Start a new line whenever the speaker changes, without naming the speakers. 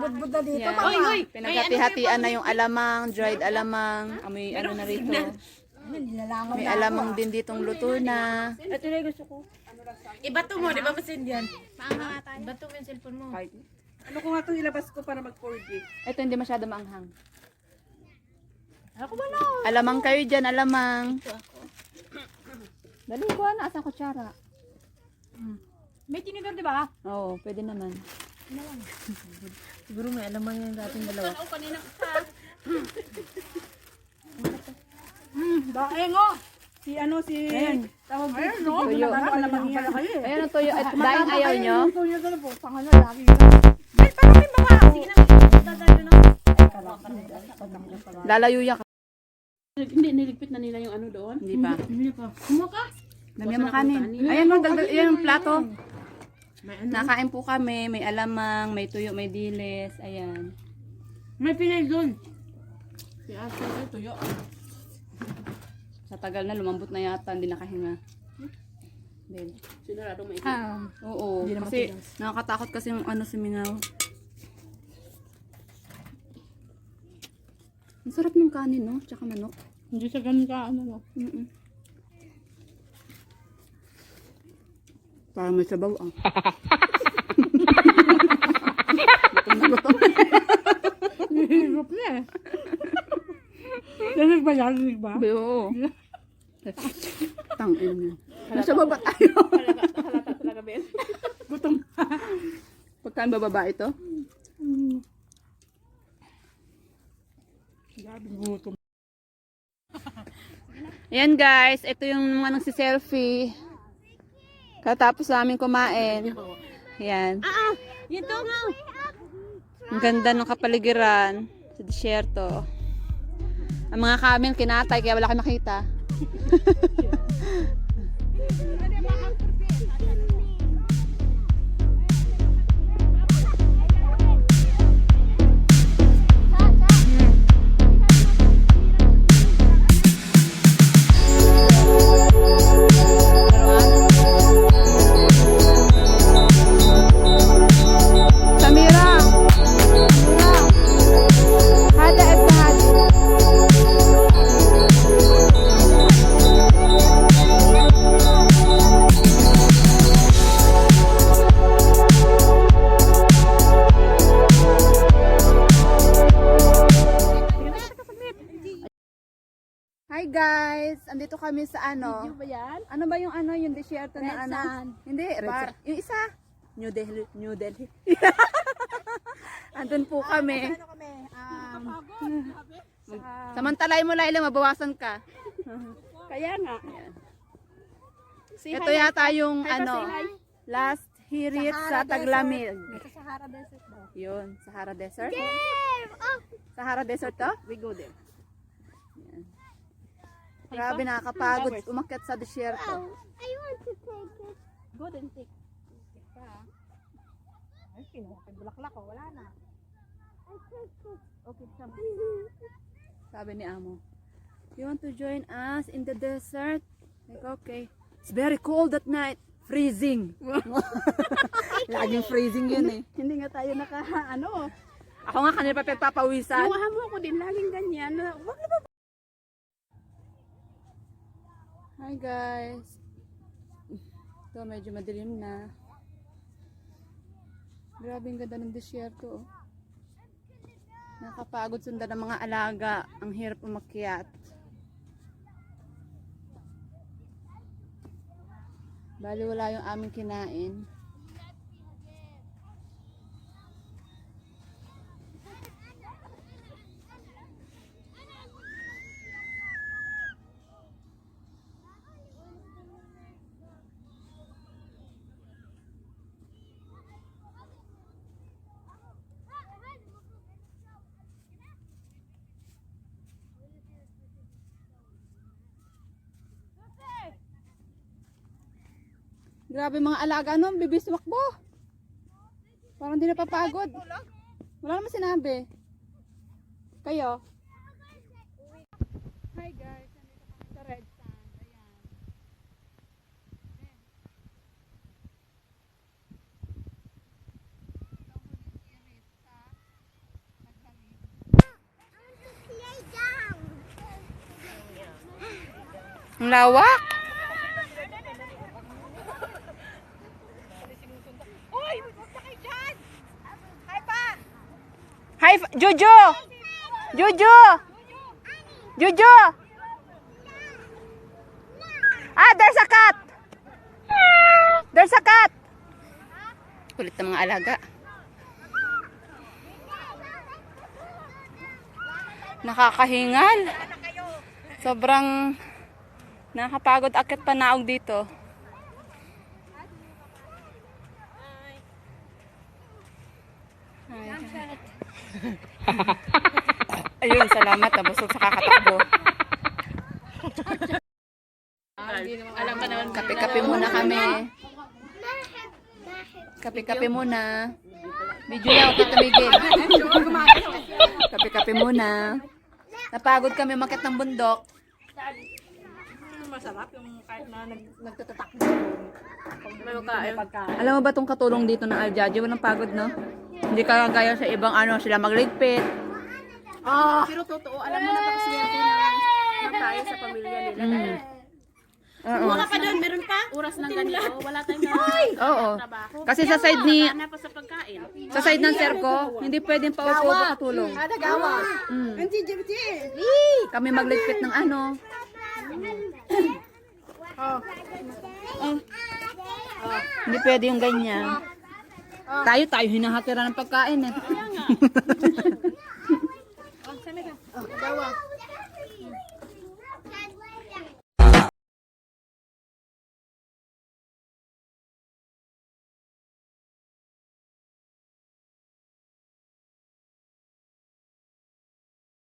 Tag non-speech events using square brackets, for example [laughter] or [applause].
nabudbud na dito. Mama.
Pinaghati-hatian na yung alamang, dried alamang. Ah, May ano na rito.
Ano, nilalangaw
May
na
alamang din ditong luto na.
Ito na yung gusto ko. Ibato mo, di ba ba yan? Ibato mo yung cellphone mo.
Ano ko nga itong ilabas ko para mag-4G?
Ito hindi masyado maanghang.
Ako ba na?
Alamang kayo dyan, alamang. Dali ko na, asang kutsara.
May tinidor, di ba?
Oo, pwede naman.
Siguro may alam mo yung dating dalawa.
Hmm, daeng oh. Si ano, si... Tawag Ayun, no?
Tuyo.
Ano, alam mo pala kayo eh.
Ayan ang tuyo. At daing ayaw nyo.
Ito nyo doon po. Pangano, lagi. Ay, parang may. Sige na. Na.
Lalayo yan.
Hindi, niligpit na nila yung ano doon.
Hindi pa.
Hindi pa. Kumaka.
Dami ang kanin. Ayan mo, dagdag, yan ang plato.
May ano?
Nakain po kami. May alamang, may tuyo, may dilis. Ayan.
May pinay doon. Si ate, ay tuyo.
Sa tagal na, lumambot na yata. Hindi nakahinga. Then,
Sinurado mo ito.
Ah,
Oo, kasi nakakatakot kasi yung ano si Mingaw. Ang sarap ng kanin, no? Tsaka manok.
Hindi siya ganun ka, ano no.
Mm-mm. Parang may sabaw, ah. gutom na
na eh. Lasig ba yan? Ba?
Oo. Tangin niya. Nasa baba tayo.
Halata talaga, Ben. Gutom.
Pagkaan bababa ito?
Grabe, gutom.
Ayan guys, ito yung mga nagsi-selfie. Katapos namin kumain. Ayan.
Ah, yun to nga.
Ang ganda ng kapaligiran sa disyerto. Ang mga camel kinatay kaya wala kayo makita. [laughs] Andito kami sa ano?
ba yan?
Ano ba yung ano, yung desierto na ano? Hindi,
Bar.
Yung isa, New Delhi. New Delhi. [laughs] Andun po kami.
Ano kami? Um,
Samantalay mo Laila, mabawasan ka.
kaya nga.
Ito yata yung
Hi pa,
ano,
say hi.
last hirit sa Taglamig.
Sahara Desert daw.
Yun, Sahara Desert. Sahara Desert to?
We go there.
Grabe, nakakapagod umakyat sa disyerto.
Go then take. Take pa. ah. Ay, kinuha kay bulaklak ko. Wala na. Okay, sama. [laughs]
Sabi ni Amo, you want to join us in the desert? Like, okay. It's very cold at night. Freezing. [laughs] Laging freezing yun eh. [laughs]
Hindi nga tayo naka, ano.
Ako nga kanina pa pagpapawisan.
Yung mo ako din, laging ganyan. Wag na ba?
Hi guys. Ito medyo madilim na. Grabe ang ganda ng disyerto. oh. Nakapagod sundan ng mga alaga. Ang hirap umakyat. Bali wala yung aming kinain. Grabe mga alaga no, bibiswak mo. Parang hindi napapagod. Wala naman sinabi. Kayo? Hi guys, nandito kami sa Red Sand. Ayan. Ang lawak. Hi, pa- Jojo! Jojo! Jojo! Ah, there's a cat! There's a cat! Kulit ng mga alaga. Nakakahingal. Sobrang nakakapagod akit panaog dito. Hi. [laughs] Ayun, salamat. Nabusog sa kakatakbo.
Alam ka naman.
Kape-kape muna kami. Kape-kape muna. Video na ako tumigil. Kape-kape muna. Napagod kami makit ng bundok.
Masarap yung kahit na nag, nagtatatak
May makain.
Alam mo ba tong katulong dito ng Aljaji? Walang pagod, no? Hindi ka gaya sa ibang ano, sila magligpit.
Ah! Pero totoo, alam mo na kasi na, na tayo sa pamilya nila.
Mm. Oo.
Wala pa doon, meron pa?
Oras ng ganito, wala tayong
Oo.
trabaho.
Kasi sa side ni
pa sa pagkain?
sa side ng sir ko, hindi pwedeng paupo katulong.
Ada gawa.
Mm.
Ang JJT.
Kami magligpit ng ano.
Oh. Ay. Oh.
Hindi pwede yung ganyan. Oh. Tayo, tayo hinahakira ng pagkain eh. Kaya [laughs] oh, sana. Oh, dawa.